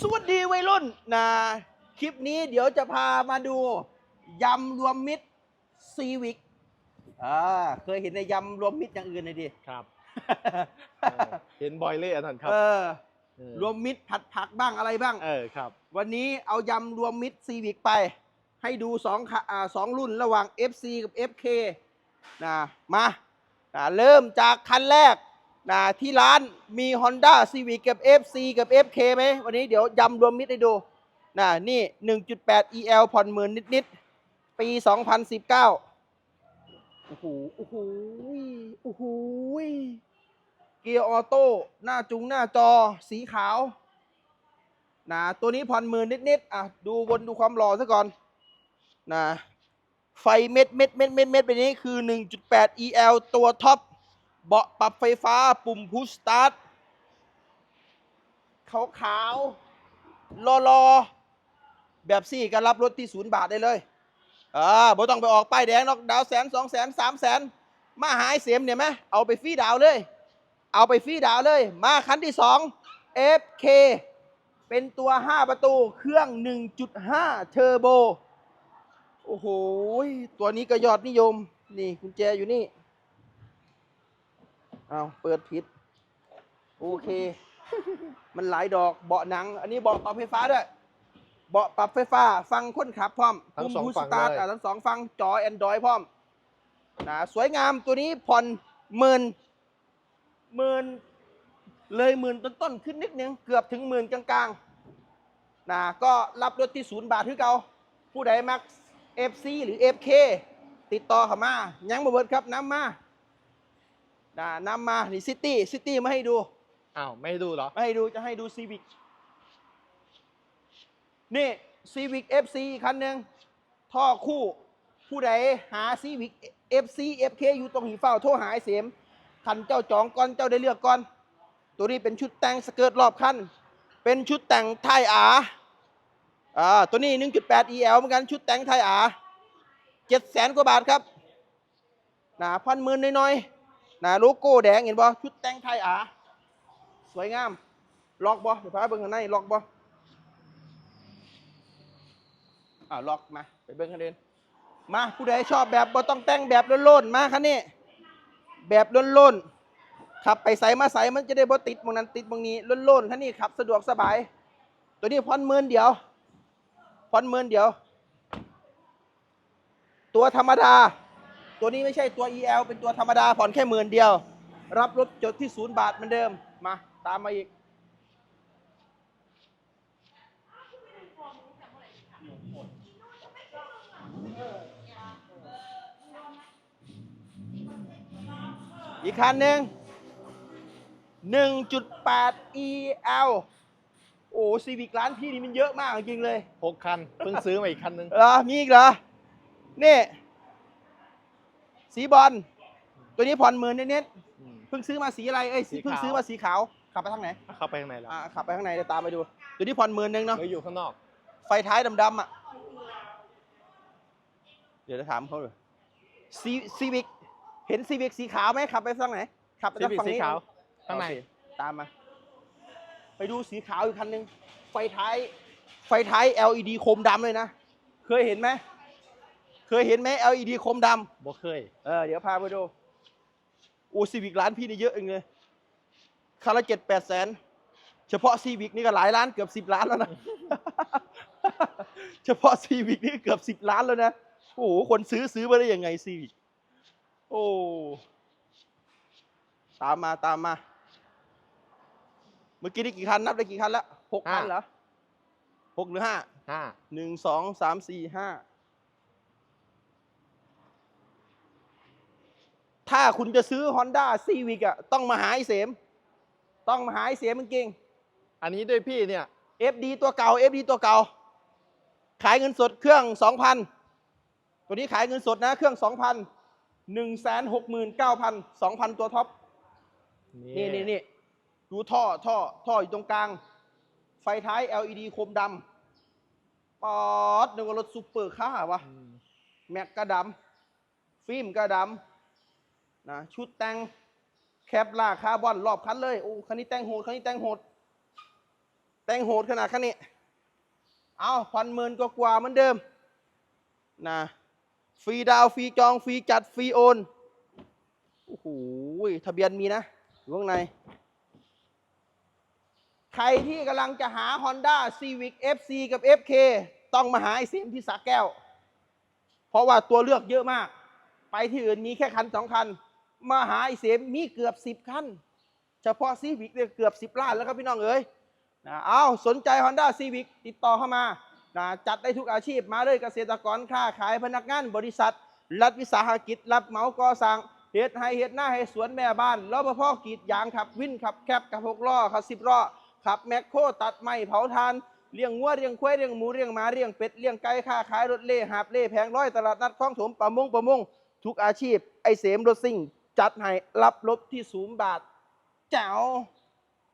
สวัสดีวัยรุ่นนะคลิปนี้เดี๋ยวจะพามาดูยำรวมมิตรซีวิกอ่าเคยเห็นในยำรวมมิตรอย่างอื่นเลยดิครับเออเห็นบ่อยเลยอันนั้นครับเออเออรวมมิตรผัดผักบ้างอะไรบ้าง เออครับ วันนี้เอายำรวมมิตรซีวิกไป ให้ดูสองค่ะอ่าสองรุ่นระหว่าง FC กับ FK นะมานะเริ่มจากคันแรก นะที่ร้านมี Honda Civic กับ FC กับ FK ไหมวันนี้เดี๋ยวยำรวมมิตรให้ดูนะนี่ 1.8 EL ผ่อนหมื่นนิด ๆ ปี 2019 โอ้โห โอ้โห โอ้โห เกียร์ออโต้ หน้าจุงหน้าจอสีขาวนะตัวนี้ผ่อนหมื่นนิด ๆ อะ ดูบนดูความหล่อซะก่อนนะไฟเม็ดเม็ดเม็ดเม็ดเม็ดแบบนี้คือ 1.8 EL ตัวท็อป เบาะปรับไฟฟ้าปุ่มพุชสตาร์ทขาวขาวรอรอๆแบบซี่ก็รับรถที่ศูนย์บาทได้เลยอ่าบ่ต้องไปออกป้ายแดงหรอกดาวแสนสองแสนสามแสนมาหายเสียมเนี่ยไหมเอาไปฟรีดาวเลย เอาไปฟรีดาวเลย มาคันที่สอง FK เป็นตัว 5 ประตูเครื่อง 1.5 เทอร์โบ โอ้โห ตัวนี้ก็ยอดนิยม นี่กุญแจอยู่นี่ เอาเปิดผิด โอเค มันหลายดอกเบาะหนัง อันนี้เบาะปรับไฟฟ้าด้วยเบาะปรับไฟฟ้า ฟังคนขับพร้อมทั้งสองปุ่มฝั่งสตาร์ทเลยอะทั้งสองฟังจอ Android พร้อมนะสวยงามตัวนี้ผ่อนหมื่นหมื่นเลยหมื่นต้นๆขึ้นนิดนึง เกือบถึงหมื่นกลางๆนะก็รับรถที่ศูนย์บาทคือเก่าผู้ใดมัก FC หรือ FK ติดต่อเข้ามา ยังบ่เบิดครับน้ำมา นะนำมานี่ซิตี้ซิตี้มาให้ดูอ้าวไม่ให้ดูเหรอ มาให้ดูจะให้ดูซีวิกนี่ซีวิก FC คันหนึ่งท่อคู่ผู้ใดหาซีวิก FC FK อยู่ตรงหีเฝ้าโทรหาไอ้เสียมคันเจ้าจองก่อนเจ้าได้เลือกก่อน ตัวนี้เป็นชุดแต่งสเกิร์ตรอบคันเป็นชุดแต่งไทยอาอ่าตัวนี้ 1.8 EL เหมือนกันชุดแต่งไทยอาเจ็ดแสนกว่าบาทครับนะพันหมื่นน้อยๆ นะโลโก้แดงเห็นบ่ชุดแต่งไทยอาสวยงาม ล็อกบ่เดี๋ยวพาเบิ่งข้างในล็อกบ่อ่าล็อกมาไปเบิ่งข้างเดินมาผู้ใดชอบแบบบ่ต้องแต่งแบบล้นๆมาคันนี้แบบล้นๆขับไปใส่มาใส่มันจะได้บ่ติดบางนั้นติดบางนี้ล้นๆคันนี้ขับสะดวกสบาย ตัวนี้ผ่อนหมื่นเดียวผ่อนหมื่นเดียว ตัวธรรมดา ตัวนี้ไม่ใช่ตัว EL เป็นตัวธรรมดาผ่อนแค่หมื่นเดียว รับรถจดที่ศูนย์บาทเหมือนเดิม มา ตามมาอีก อีกคันหนึ่ง1.8 EL โอ้ซีวิกร้านพี่นี่มันเยอะมากจริงๆเลย หกคัน เพิ่งซื้อมาอีกคันนึง เหรอมีอีกเหรอ นี่ สีบอลตัวนี้ผ่อนหมื่นนิดอืม ๆเพิ่งซื้อมาสีอะไรเอ้ยสีเพิ่งขาวซื้อมาสีขาวขับไปทางไหนเข้าไปข้างในแล้วอ่าขับไปข้างในเดี๋ยวตามไปดู ตัวนี้ผ่อนหมื่นหนึงเนาะหรืออยู่ข้างนอก ไฟท้ายดำๆอะเดี๋ยวจะถามเขาเลยซีซีวิกเห็นซีวิกสีขาวไหมขับไปทางไหนขับไปซีทางวิกฝั่งสีนี้ ขาว ข้างใน โอเคตามมา ไปดูสีขาวอีกคันหนึ่งไฟท้าย ไฟท้าย LED โคมดำเลยนะ เคยเห็นไหม เคยเห็นไหม LED โคมดำบ่เคยเออเดี๋ยวพาไปดูโอ้ซีวิกร้านพี่นี่เยอะเองเลยคันละเจ็ดแปดแสน เฉพาะซีวิกนี่ก็หลายล้านเกือบสิบล้านแล้วนะ เฉพาะซีวิกนี่เกือบสิบล้านแล้วนะ โอ้โห คนซื้อซื้อมาได้ยังไงซีวิกโอ้ตามมาตามมา เมื่อกี้ได้กี่คัน นับได้กี่คันแล้วหกคันห้าเหรอหกหรือห้า ห้าหนึ่งสองสามสี่ห้า ถ้าคุณจะซื้อ Honda Civic อะต้องมาหาไอ้เสม ต้องมาหาไอ้เสมจริงอันนี้ด้วยพี่เนี่ย ๆ FD ตัวเก่า FD ตัวเก่า ขายเงินสดเครื่อง 2,000 ตัวนี้ขายเงินสดนะเครื่อง 2,000 169,000 2,000 ตัวท็อป นี่นี่นี่ดูท่อท่อท่ออยู่ตรงกลาง ไฟท้าย LED โคมดำปอดนึกว่ารถซูเปอร์คาร์วะ อืมแม็กก็ดำฟิล์มก็ดำ นะชุดแต่งแคปลาคาร์บอนรอบคันเลยโอ้คันนี้แต่งโหดคันนี้แต่งโหด แต่งโหดขนาดคันนี้ เอาพันหมื่นกว่าเหมือนเดิมนะฟรีดาวฟรีจองฟรีจัดฟรีโอนโอ้โหทะเบียนมีนะอยู่ข้างใน ใครที่กำลังจะหา Honda Civic FC กับ FK ต้องมาหาไอเสียมที่สาแก้ว เพราะว่าตัวเลือกเยอะมาก ไปที่อื่นมีแค่คันสองคัน มาหาไอเสียมมีเกือบสิบคัน เฉพาะ Civic เนี่ยเกือบสิบล้านแล้วครับพี่น้องเอ๋ยนะเอาสนใจ Honda Civic ติดต่อเข้ามานะจัดได้ทุกอาชีพมาเลยเกษตรกรค้าขายพนักงานบริษัท รัฐวิสาหกิจ รับเหมาก่อสร้างเฮ็ดให้เฮ็ดหน้าให้สวนแม่บ้านรปภกรีดยางขับวินขับแคบกับหกล้อขับสิบล้อขับแมคโครตัดไม้เผาทานเลี้ยงวัวเลี้ยงควายเลี้ยงหมูเลี้ยงหมาเลี้ยงเป็ดเลี้ยงไก่ค้าขายรถเล่หาบเล่แผงร้อยตลาดนัดคลองถมประมงประมงทุกอาชีพไอเสมรถซิ่ง จัดให้รับลบที่ศูนย์บาทแจ๋ว